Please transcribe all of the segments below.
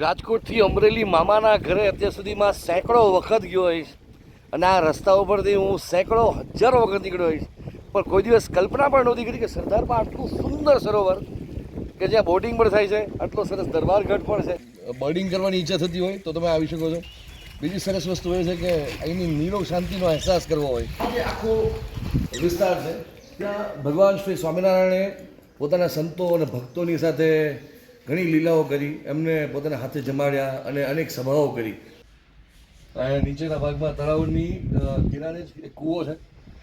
રાજકોટથી અમરેલી મામાના ઘરે અત્યાર સુધીમાં સેંકડો વખત ગયો હોઈશ. અને આ રસ્તા ઉપરથી હું સેંકડો હજારો વખત નીકળ્યો હોઈશ. પણ કોઈ દિવસ કલ્પના પણ નહોતી કરી કે સરદારમાં આટલું સુંદર સરોવર કે જ્યાં બોટિંગ પણ થાય છે, આટલો સરસ દરબારગઢ પણ છે. બોટિંગ કરવાની ઈચ્છા થતી હોય તો તમે આવી શકો છો. બીજી સરસ વસ્તુ એ છે કે અહીંની નીરોગ શાંતિનો અહેસાસ કરવો હોય. આ આખો વિસ્તાર છે. ત્યાં ભગવાન શ્રી સ્વામિનારાયણે પોતાના સંતો અને ભક્તોની સાથે ઘણી લીલાઓ કરી, એમને પોતાના હાથે જમાડ્યા અને અનેક સભાઓ કરી. નીચેના ભાગમાં તળાવની કિનારે જ એક કૂવો છે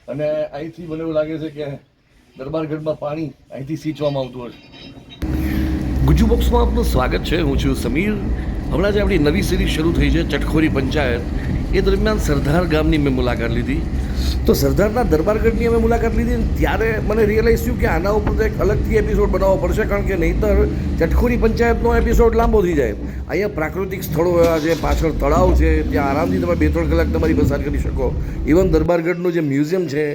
અને અહીંથી મને એવું લાગે છે કે દરબારગઢમાં પાણી અહીંથી સિંચવામાં આવતું હશે ગુજુ બોક્સમાં આપનું સ્વાગત છે. હું છું સમીર. હમણાં જે આપણી નવી સિરીઝ શરૂ થઈ છે, ચટખોરી પંચાયત. એ દરમિયાન સરદાર ગામની મેં મુલાકાત લીધી. તો સરદારના દરબારગઢની અમે મુલાકાત લીધી ને ત્યારે મને રિયલાઇઝ થયું કે આના ઉપર તો એક અલગથી એપિસોડ બનાવવો પડશે, કારણ કે નહીંતર ચટખોરી પંચાયતનો એપિસોડ લાંબો થઈ જાય. અહીંયા પ્રાકૃતિક સ્થળો એવા છે, પાછળ તળાવ છે, ત્યાં આરામથી તમે બે ત્રણ કલાક તમારી પસાર કરી શકો. ઇવન દરબારગઢનું જે મ્યુઝિયમ છે,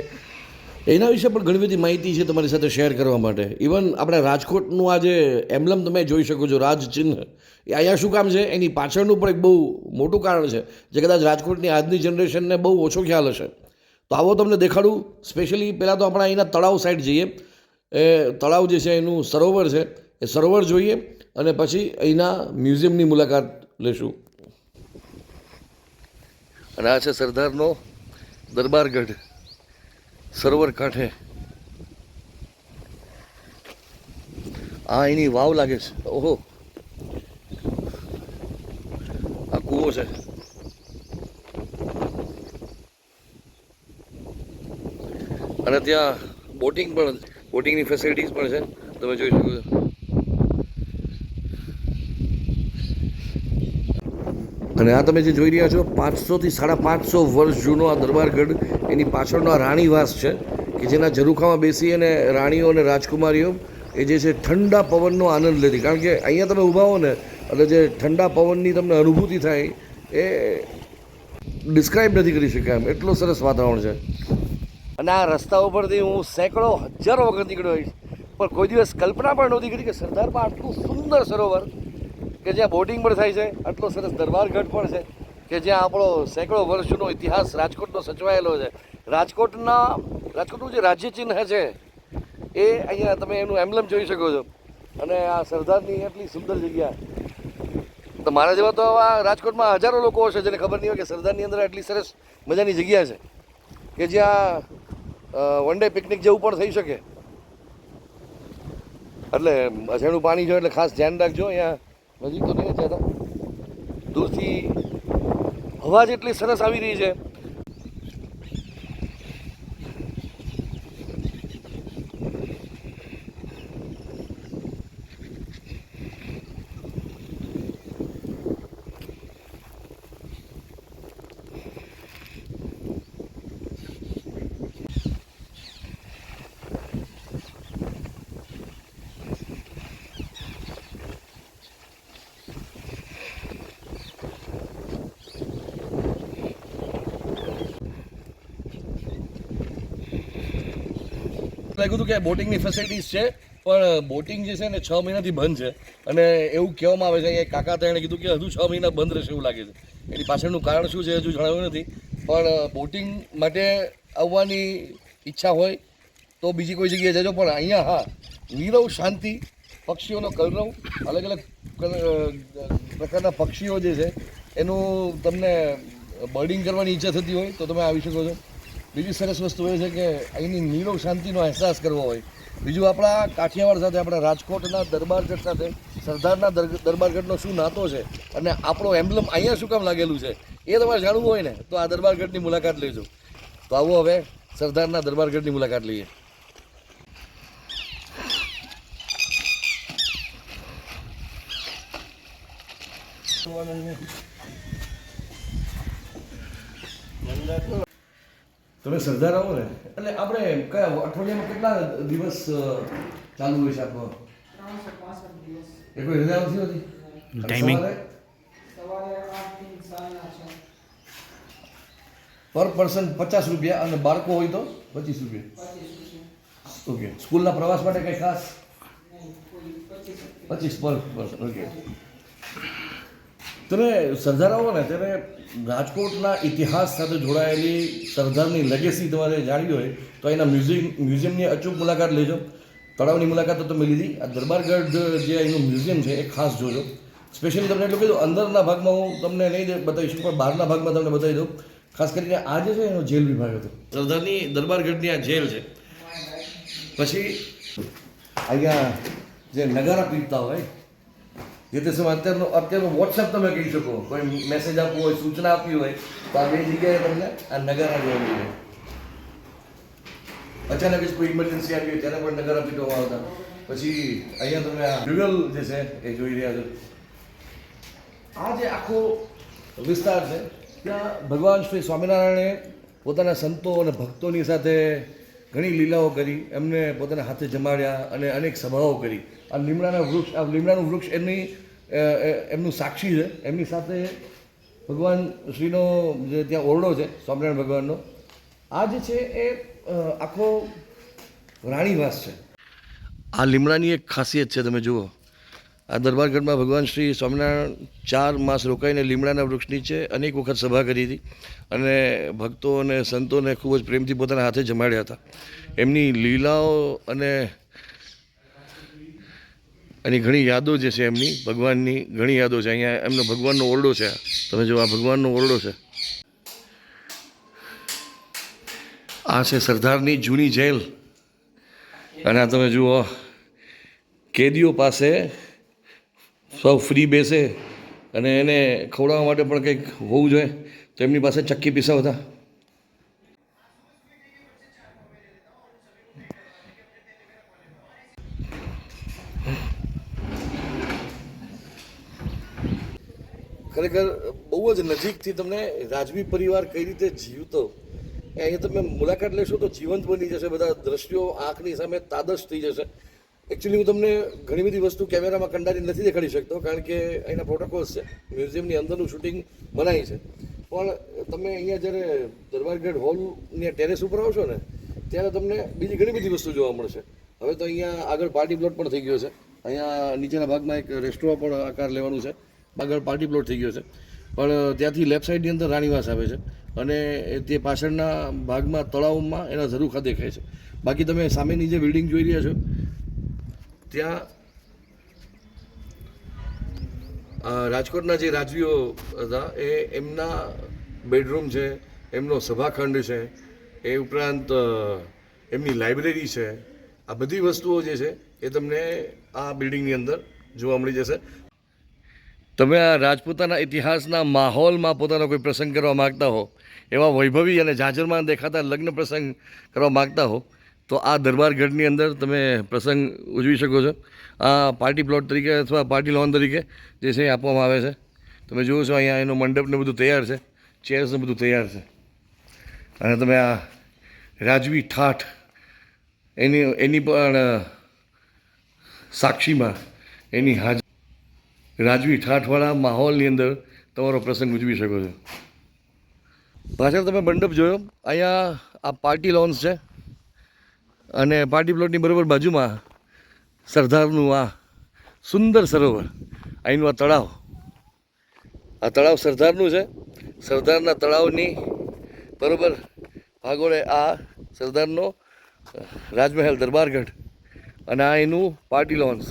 એના વિશે પણ ઘણી બધી માહિતી છે તમારી સાથે શેર કરવા માટે. ઇવન આપણે રાજકોટનું આ જે એમ્બલમ તમે જોઈ શકો છો રાજચિહ્ન એ અહીંયા શું કામ છે? એની પાછળનું પણ એક બહુ મોટું કારણ છે, જે કદાચ રાજકોટની આજની જનરેશનને બહુ ઓછો ખ્યાલ હશે. તો આવો તમને દેખાડું. સ્પેશિયલી પહેલાં તો આપણે અહીંના તળાવ સાઈડ જઈએ. એ તળાવ જે છે એનું સરોવર છે. એ સરોવર જોઈએ અને પછી અહીંના મ્યુઝિયમની મુલાકાત લેશું. અને આ છે સરદારનો દરબારગઢ. સરોવર કાંઠે. આ એની વાવ લાગે છે. ઓહો. આ કૂવો છે. અને ત્યાં બોટિંગ પણ બોટિંગની ફેસિલિટીઝ પણ છે. તમે જોઈ શકો છો. અને આ તમે જે જોઈ રહ્યા છો પાંચસોથી સાડા પાંચસો વર્ષ જૂનો આ દરબારગઢ, એની પાછળનો આ રાણીવાસ છે, કે જેના ઝરૂખામાં બેસી અને રાણીઓ અને રાજકુમારીઓ, એ જે છે ઠંડા પવનનો આનંદ લેતી. કારણ કે અહીંયા તમે ઊભા હો ને, એટલે જે ઠંડા પવનની તમને અનુભૂતિ થાય, એ ડિસ્ક્રાઇબ નથી કરી શકાય એમ. એટલું સરસ વાતાવરણ છે. અને આ રસ્તા ઉપરથી હું સેંકડો હજારો વખત નીકળ્યો હોઈશ. પણ કોઈ દિવસ કલ્પના પણ નહોતી કરી કે સરદારમાં આટલું સુંદર સરોવર કે જ્યાં બોટિંગ પણ થાય છે, આટલો સરસ દરબારગઢ પણ છે, કે જ્યાં આપણો સેંકડો વર્ષ જૂનો ઇતિહાસ રાજકોટનો સચવાયેલો છે. રાજકોટના, રાજકોટનું જે રાજ્ય ચિહ્ન છે, એ અહીંયા તમે એનું એમ્બલમ જોઈ શકો છો. અને આ સરદારની એટલી સુંદર જગ્યા. તો મારા જેવા તો આવા રાજકોટમાં હજારો લોકો હશે જેને ખબર નહીં હોય કે સરદારની અંદર આટલી સરસ મજાની જગ્યા છે. કે જ્યાં વન ડે પિકનિક જેવું પણ થઈ શકે. એટલે અજાણું પાણી જો એટલે ખાસ ધ્યાન રાખજો અહીંયા. નજીક તો નહીં જતા દૂરથી હવા જેટલી સરસ આવી રહી છે. લાગ્યું હતું કે બોટિંગની ફેસિલિટીઝ છે, પણ બોટિંગ જે છે ને છ મહિનાથી બંધ છે. અને એવું કહેવામાં આવે છે અહીંયા કાકા તેણે કીધું કે હજુ છ મહિના બંધ રહેશે એવું લાગે છે. એની પાછળનું કારણ શું છે હજુ જણાવ્યું નથી. પણ બોટિંગ માટે આવવાની ઈચ્છા હોય તો બીજી કોઈ જગ્યાએ જજો. પણ અહીંયા હા, નીરવ શાંતિ, પક્ષીઓનો કલરવ અલગ અલગ પ્રકારના પક્ષીઓ જે છે, એનું તમને બર્ડિંગ કરવાની ઈચ્છા થતી હોય તો તમે આવી શકો છો. બીજી સરસ વસ્તુ એ છે કે અહીંની નીરવ શાંતિનો અહેસાસ કરવો હોય. બીજું આપણા કાઠિયાવાડ સાથે, આપણા રાજકોટના દરબારગઢ સાથે, સરદારના દર- દરબારગઢનો શું નાતો છે અને આપણો એમ્બલમ અહીંયા શું કામ લાગેલું છે, એ તમારે જાણવું હોય ને, તો આ દરબારગઢની મુલાકાત લેજો. તો આવો હવે સરદારના દરબારગઢની મુલાકાત લઈએ. તમે સરદાર આવો ને. એટલે આપણે કયા અઠવાડિયામાં કેટલા દિવસ ચાલુ હોય છે આપણો એ કોઈ રજા નથી હોતી? છ પર પર્સન પચાસ રૂપિયા અને બાળકો હોય તો પચીસ રૂપિયા. ઓકે. સ્કૂલના પ્રવાસ માટે કંઈ ખાસ? પચીસ પચીસ પર પર્સન ઓકે. તમે સરદાર ને ત્યારે રાજકોટના ઇતિહાસ સાથે જોડાયેલી સરદારની લેગેસી તમારે જાણવી હોય તો એના મ્યુઝિયમ, મ્યુઝિયમની અચૂક મુલાકાત લેજો. તળાવની મુલાકાત તો તમે લીધી. આ દરબારગઢ જે એનું મ્યુઝિયમ છે એ ખાસ જોજો. સ્પેશિયલી તમને એટલું કીધું, અંદરના ભાગમાં હું તમને નહીં બતાવી શકું પણ બહારના ભાગમાં તમને બતાવી દઉં. ખાસ કરીને આ જે છે એનો જેલ વિભાગ હતો. સરદારની દરબારગઢની આ જેલ છે. પછી અહીંયા જે નગારા પીતા હોય જે તે સમય અત્યારનો અત્યારનો વોટ્સએપ તમે કહી શકો. કોઈ મેસેજ આપવો હોય, સૂચના આપવી હોય, તો આ બે જગ્યાએ તમને આ નગારા જોવા મળે. અચાનક જ કોઈ ઇમરજન્સી આવી હોય, ત્યારે પણ નગારા પીટવામાં આવતા. પછી અહીંયા તમે આ ડ્યુઅલ જે છે, એ જોઈ રહ્યા છો. આ જે આખો વિસ્તાર છે, ત્યાં ભગવાન શ્રી સ્વામિનારાયણે પોતાના સંતો અને ભક્તોની સાથે ઘણી લીલાઓ કરી, એમને પોતાના હાથે જમાડ્યા અને અનેક સભાઓ કરી. આ લીમડાના વૃક્ષ, આ લીમડાનું વૃક્ષ એમની એમનું સાક્ષી છે. એમની સાથે ભગવાન શ્રીનો જે ત્યાં ઓરડો છે, સ્વામિનારાયણ ભગવાનનો, આ જે છે એ આખો રાણીવાસ છે. આ લીમડાની એક ખાસિયત છે, તમે જુઓ. આ દરબારગઢમાં ભગવાન શ્રી સ્વામિનારાયણ ચાર માસ રોકાઈને લીમડાના વૃક્ષ નીચે અનેક વખત સભા કરી હતી અને ભક્તો અને સંતોને ખૂબ જ પ્રેમથી પોતાના હાથે જમાડ્યા હતા. એમની લીલાઓ અને એની ઘણી યાદો જે છે એમની, ભગવાનની ઘણી યાદો છે. અહીંયા એમનો ભગવાનનો ઓરડો છે. તમે જો આ ભગવાનનો ઓરડો છે. આ છે સરદારની જૂની જેલ. અને આ તમે જુઓ, કેદીઓ પાસે સૌ ફ્રી બેસે અને એને ખવડાવવા માટે પણ કંઈક હોવું જોઈએ. તો એમની પાસે ચક્કી પીસાવતા ખરેખર બહુ જ નજીકથી તમને રાજવી પરિવાર કઈ રીતે જીવતો અહીંયા તમે મુલાકાત લેશો તો જીવંત બની જશે. બધા દ્રશ્યો આંખની સામે તાદશ થઈ જશે. એકચ્યુઅલી હું તમને ઘણી બધી વસ્તુ કેમેરામાં કંડારી નથી દેખાડી શકતો, કારણ કે અહીંના પ્રોટોકોલ્સ છે. મ્યુઝિયમની અંદરનું શૂટિંગ મનાય છે. પણ તમે અહીંયા જ્યારે દરબારગઢ હોલની ટેરેસ ઉપર આવશો ને, ત્યારે તમને બીજી ઘણી બધી વસ્તુ જોવા મળશે. હવે તો અહીંયા આગળ પાર્ટી પ્લોટ પણ થઈ ગયો છે. અહીંયા નીચેના ભાગમાં એક રેસ્ટોરાં પણ આકાર લેવાનું છે. આગળ પાર્ટી પ્લોટ થઈ ગયો છે. પણ ત્યાંથી લેફ્ટ સાઈડની અંદર રાણીવાસ આવે છે. અને તે પાછળના ભાગમાં તળાવમાં એના ઝરૂખા દેખાય છે. બાકી તમે સામેની જે બિલ્ડિંગ જોઈ રહ્યા છો ત્યાં રાજકોટના જે રાજવીઓ હતા, એ એમના બેડરૂમ છે, એમનો સભાખંડ છે, એ ઉપરાંત એમની લાઇબ્રેરી છે, આ બધી વસ્તુઓ જે છે, એ તમને આ બિલ્ડિંગની અંદર જોવા મળી જશે. તમે આ રાજપૂતાના ઇતિહાસના માહોલમાં પોતાનો કોઈ પ્રસંગ કરવા માગતા હો, એવા વૈભવી અને જાજરમાં દેખાતા લગ્ન પ્રસંગ કરવા માગતા હો તો આ દરબારગઢની અંદર તમે પ્રસંગ ઉજવી શકો છો. આ પાર્ટી પ્લોટ તરીકે અથવા પાર્ટી લોન તરીકે જે છે આપવામાં આવે છે. તમે જુઓ છો અહીંયા એનો મંડપ ને બધું તૈયાર છે. ચેર્સ ને બધું તૈયાર છે. અને તમે આ રાજવી ઠાઠ, એની એની પણ સાક્ષીમાં એની હાજર રાજવી ઠાઠવાળા માહોલની અંદર તમારો પ્રસંગ ઉજવી શકો છો. પાછળ તમે મંડપ જોયો. અહીંયા આ પાર્ટી લોન્સ છે. અને પાર્ટી પ્લોટની બરોબર બાજુમાં સરદારનું આ સુંદર સરોવર. અહીંનું આ તળાવ. આ તળાવ સરદારનું છે. સરદારના તળાવની બરાબર ભાગોળે આ સરદારનો રાજમહેલ દરબારગઢ અને આ એનું પાર્ટી લોન્સ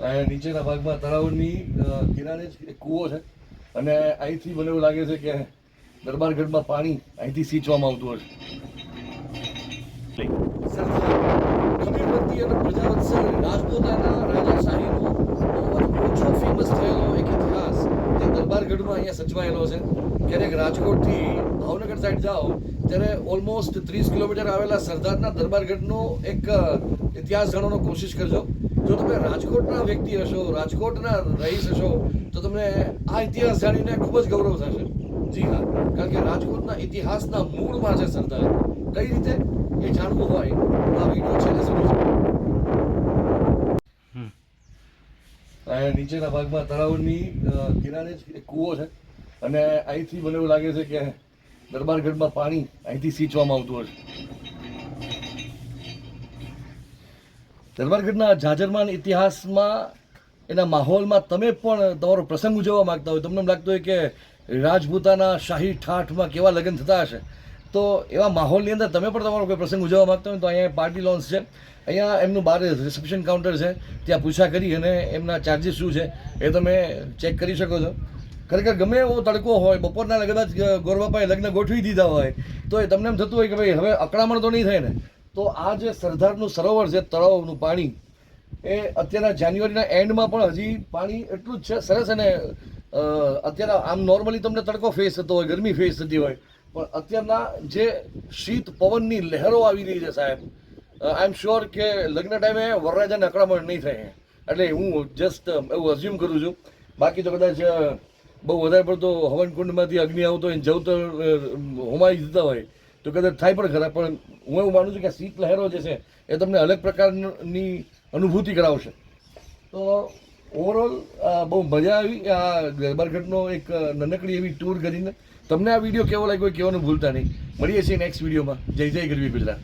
અહીંયા નીચેના ભાગમાં તળાવની કિનારે જ એક કૂવો છે. અને અહીંથી મને એવું લાગે છે કે દરબારગઢમાં પાણી અહીંથી સિંચવામાં આવતું હશે. ખમીરવંતી અને પ્રજાવત્સલ રાજપૂતાના રાજાશાહીનો ઓછો ફેમસ થયેલો એક ઇતિહાસ અહીંયા સચવાયેલો છે. ક્યારેક રાજકોટથી ભાવનગર સાઈડ જાઓ, ત્યારે ઓલમોસ્ટ ત્રીસ કિલોમીટર આવેલા સરદારના દરબારગઢનો એક ઇતિહાસ જાણવાનો કોશિશ કરજો. જો તમે રાજકોટના વ્યક્તિ હશો, રાજકોટના રહીશ હશો, તો તમને આ ઇતિહાસ જાણીને ખૂબ જ ગૌરવ થશે. જી હા, કારણ કે રાજકોટના ઇતિહાસના મૂળમાં છે સરદાર. કઈ રીતે? એ જાણવું હોય તો આ વીડિયો છેલ્લે સુધી અહીંયા નીચેના ભાગમાં તળાવની કિનારે જ એક કૂવો છે. અને અહીંથી મને એવું લાગે છે કે દરબારગઢમાં પાણી અહીંથી સિંચવામાં આવતું હશે. દરબારગઢના જાજરમાન ઇતિહાસમાં, એના માહોલમાં તમે પણ તમારો પ્રસંગ ઉજવવા માગતા હોય. તમને લાગતું હોય કે રાજપૂતાના શાહી ઠાઠમાં કેવા લગ્ન થતા હશે. તો એવા માહોલની અંદર તમે પણ તમારો કોઈ પ્રસંગ ઉજવવા માગતા હોય તો અહીંયા પાર્ટી લોન્સ છે. અહીંયા એમનું બહાર રિસેપ્શન કાઉન્ટર છે. ત્યાં પૂછા કરી અને એમના ચાર્જીસ શું છે એ તમે ચેક કરી શકો છો. ખરેખર ગમે એવો તડકો હોય, બપોરના કદાચ ગોરબાપાએ લગ્ન ગોઠવી દીધા હોય, તો એ તમને એમ થતું હોય કે ભાઈ હવે અકળામણ તો નહીં થાય ને. તો આ જે સરદારનું સરોવર છે, તળાવનું પાણી, એ અત્યારના જાન્યુઆરીના એન્ડમાં પણ હજી પાણી એટલું જ છે, સરસ અને અત્યારે આમ નોર્મલી તમને તડકો ફેસ થતો હોય, ગરમી ફેસ થતી હોય પણ અત્યારના જે શીત પવનની લહેરો આવી રહી છે સાહેબ આઈ એમ શ્યોર કે લગ્ન ટાઈમે વરરાજાને અકળામણ નહીં થાય. એટલે હું જસ્ટ એવું અઝ્યુમ કરું છું. બાકી તો કદાચ બહુ વધારે પડતો હવનકુંડમાંથી અગ્નિ આવતો હોય જવું તો હોમાઈ જતા હોય, તો કદાચ થાય પણ ખરા. પણ હું એવું માનું છું કે શીત લહેરો જે છે, એ તમને અલગ પ્રકારની અનુભૂતિ કરાવશે. તો ઓવરઓલ બહુ મજા આવી. આ ગરબારઘટનો એક નાનકડી એવી ટૂર કરીને. તમને આ વીડિયો કેવો લાગ્યો કહેવાનું ભૂલતા નહીં. મળીએ છીએ નેક્સ્ટ વિડીયોમાં. જય જય ગરવી ગુજરાત